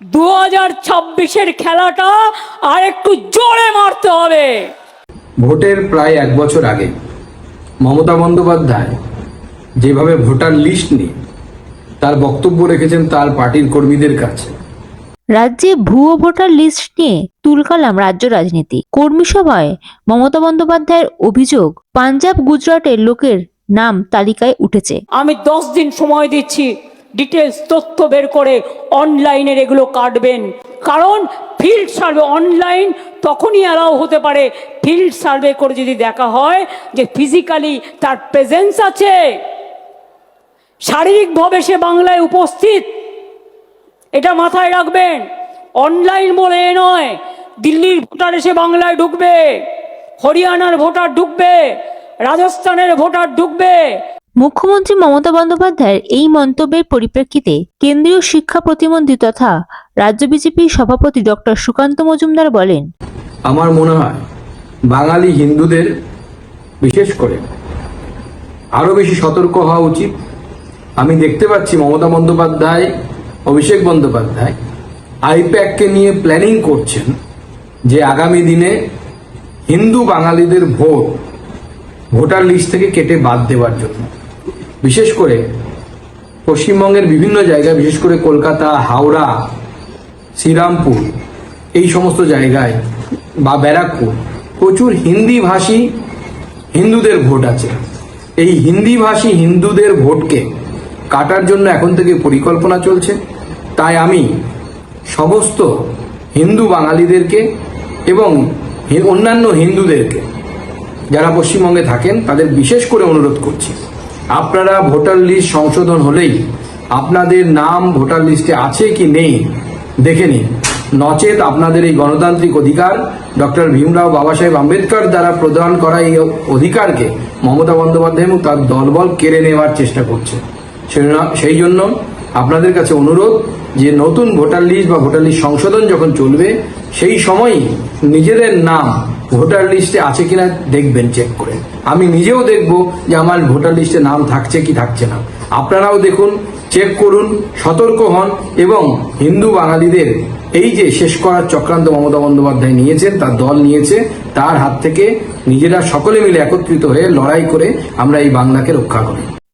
দু হাজার ছাব্বিশের খেলাটা আর একটু জোরে মারতে হবে। ভোটের প্রায় এক বছর আগে মমতা বন্দ্যোপাধ্যায় যেভাবে ভোটার লিস্ট নিয়ে তার বক্তব্য রেখেছেন তার পার্টির কর্মীদের কাছে। রাজ্যে ভুয়ো ভোটার লিস্ট নিয়ে তুলকালাম রাজ্য রাজনীতি। কর্মী সভায় মমতা বন্দ্যোপাধ্যায়ের অভিযোগ পাঞ্জাব গুজরাটের লোকের নাম তালিকায় উঠেছে। আমি দশ দিন সময় দিচ্ছি ডিটেলস তথ্য বের করে অনলাইনের এগুলো কাটবেন। কারণ ফিল্ড সার্ভে অনলাইন তখনই অ্যালাউ হতে পারে। ফিল্ড সার্ভে করে যদি দেখা হয় যে ফিজিক্যালি তার প্রেজেন্স আছে। শারীরিকভাবে সে বাংলায় উপস্থিত। এটা মাথায় রাখবেন। অনলাইন বলে এ নয়, দিল্লির ভোটার এসে বাংলায় ঢুকবে, হরিয়ানার ভোটার ঢুকবে, রাজস্থানের ভোটার ঢুকবে মুখ্যমন্ত্রী মমতা বন্দ্যোপাধ্যায়ের এই মন্তব্যের পরিপ্রেক্ষিতে কেন্দ্রীয় শিক্ষা প্রতিমন্ত্রী তথা রাজ্য বিজেপির সভাপতি ডক্টর সুকান্ত মজুমদার বলেন, আমার মনে হয় বাঙালি হিন্দুদের বিশেষ করে আরও বেশি সতর্ক হওয়া উচিত। আমি দেখতে পাচ্ছি মমতা বন্দ্যোপাধ্যায়, অভিষেক বন্দ্যোপাধ্যায় আইপ্যাককে নিয়ে প্ল্যানিং করছেন যে আগামী দিনে হিন্দু বাঙালিদের ভোট, ভোটার লিস্ট থেকে কেটে বাদ দেওয়ার জন্য। বিশেষ করে পশ্চিমবঙ্গের বিভিন্ন জায়গায়, বিশেষ করে কলকাতা, হাওড়া, শ্রীরামপুর, এই সমস্ত জায়গায় বা ব্যারাকপুর, প্রচুর হিন্দি ভাষী হিন্দুদের ভোট আছে। এই হিন্দি ভাষী হিন্দুদের ভোটকে কাটার জন্য এখন থেকে পরিকল্পনা চলছে। তাই আমি সমস্ত হিন্দু বাঙালিদেরকে এবং অন্যান্য হিন্দুদেরকে, যারা পশ্চিমবঙ্গে থাকেন, তাদের বিশেষ করে অনুরোধ করছি। আপনারা ভোটার লিস্ট সংশোধন হলেই আপনাদের নাম ভোটার লিস্টে আছে কি নেই, দেখে নিন। নচেত আপনাদের এই গণতান্ত্রিক অধিকার ডক্টর ভীমরাও বাবাসাহেব আম্বেদকর দ্বারা প্রদান করা এই অধিকারকে মমতা বন্দ্যোপাধ্যায় এবং তার দলবল কেড়ে নেওয়ার চেষ্টা করছে। সেই- জন্য আপনাদের কাছে অনুরোধ যে নতুন ভোটার লিস্ট বা ভোটার লিস্ট সংশোধন যখন চলবে, সেই সময়ই নিজেদের নাম ভোটার লিস্টে আছে কিনা দেখবেন চেক করে। আমি নিজেও দেখব যে আমার ভোটার লিস্টে নাম থাকছে কি থাকছে না। আপনারাও দেখুন চেক করুন, সতর্ক হন এবং হিন্দু বাঙালিদের এই যে শেষ করার চক্রান্ত মমতা বন্দ্যোপাধ্যায় নিয়েছেন, তার দল নিয়েছে, তার হাত থেকে নিজেরা সকলে মিলে একত্রিত হয়ে লড়াই করে আমরা এই বাংলাকে রক্ষা করি।